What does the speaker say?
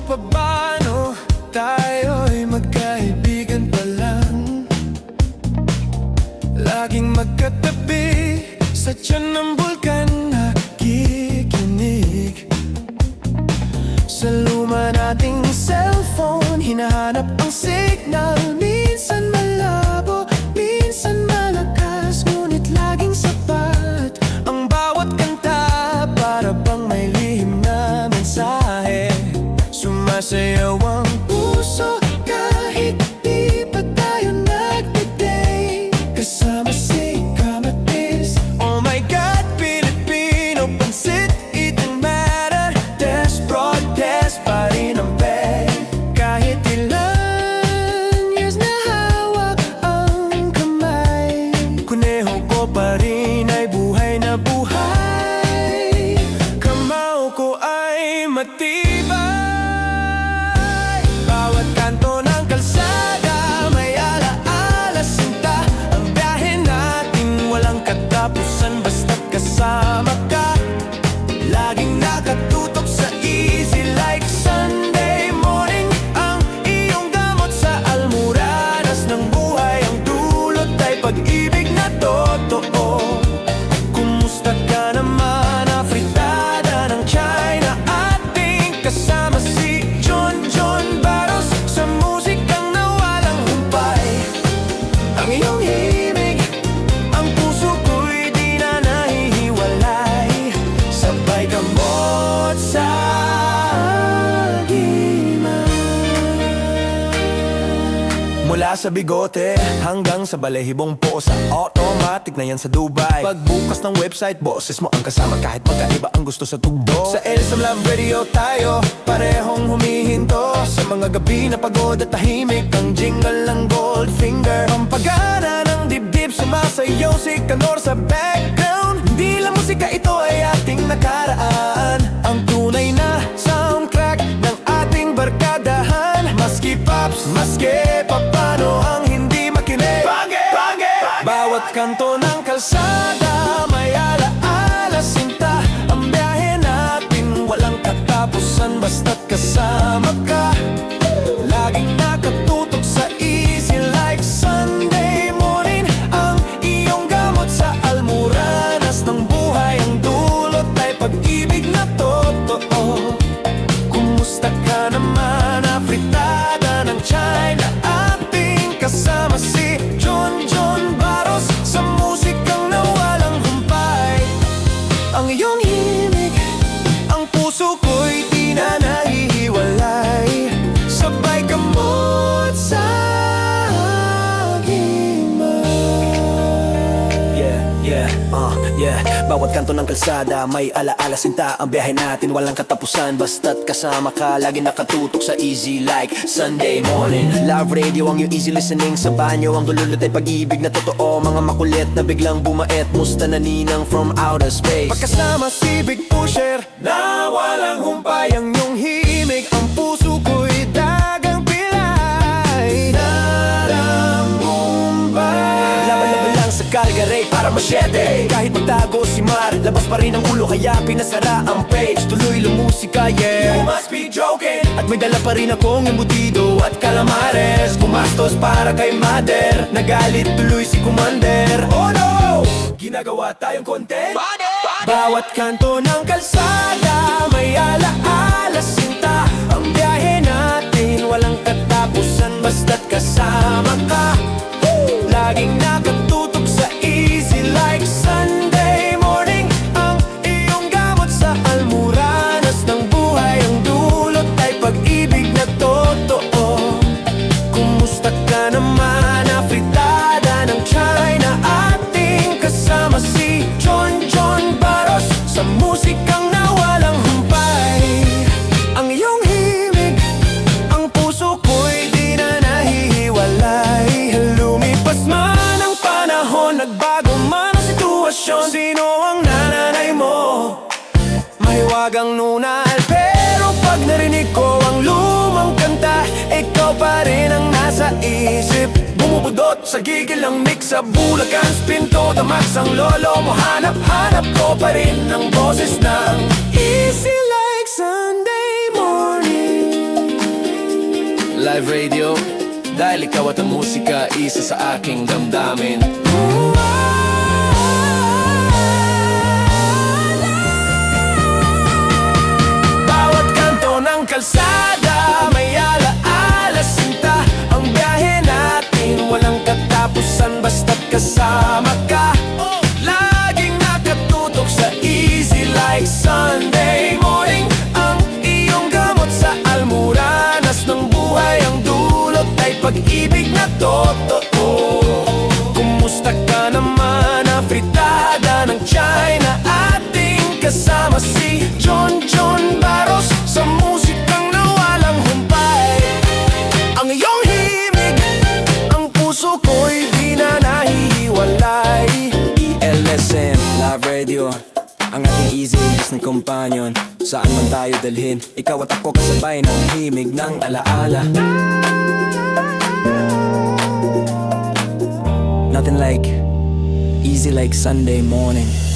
Mo pa ba no? Tayo'y magkaibigan pa lang Laging magkatabi Sa tiyan ng bulkan Kahit di pa tayo nagde-date Kasama si Kamatis. Oh my God, Pilipino Pansit, it don't matter. Test, protest pa rin ang peg Kahit ilan years na hawak ang kamay Kuneho ko pa rin ay buhay na buhay. Kamao ko ay matibay Sa bigote hanggang sa balehibong po Sa automatic na yan sa Dubai. Pagbukas ng website, boses mo ang kasama. Kahit magkaiba ang gusto sa tugtog Sa Elsam Love Radio tayo Parehong humihinto. Sa mga gabi na pagod at tahimik Ang jingle ng Goldfinger. Ang pagana ng dibdib Sumasayaw si Kanor sa background Bawat kanto ng kalsada May alaala sinta Ang biyahe natin walang katapusan Basta't kasama ka. Laging nakatutok sa easy like Sunday morning. Ang iyong gamot sa almuranas ng buhay Ang dulot ay pag-ibig na totoo. Kumusta ka naman, afritada ng China? Ating kasama si ang puso Bawat kanto ng kalsada May alaala sinta. Ang biyahe natin walang katapusan. Basta't kasama ka Lagi nakatutok sa easy like Sunday morning. Love radio ang yung easy listening. Sa banyo ang dululot ay pag-ibig na totoo. Mga makulit na biglang bumait. Musta na ninang from outer space? Pagkasama si Big Pusher. Na walang humpay Ang iyong himig para masyete. Kahit magtago si Mar Labas pa rin ang ulo kaya pinasara ang page. Tuloy lumusika yeah. You must be joking. At may dala pa rin akong embutido at calamares. Gumastos para kay Mother. Nagalit tuloy si Commander. Oh no! Ginagawa tayong content. Bawat kanto ng kalsada May alaala dalagang nunal. Pero pag narinig ko ang lumang kanta Ikaw pa rin ang nasa isip. Bumubudot sa gigil ng mix Sa bulakan, spinto, damags ang lolo mo Hanap-hanap ko pa rin ang boses ng Easy like Sunday morning. Live radio. Dahil ikaw at ang musika, isa sa aking damdamin. Ooh, sabe. lakas ni companion. Saan man tayo dalhin Ikaw at ako kasabay ng himig ng alaala. Nothing like Easy like Sunday morning.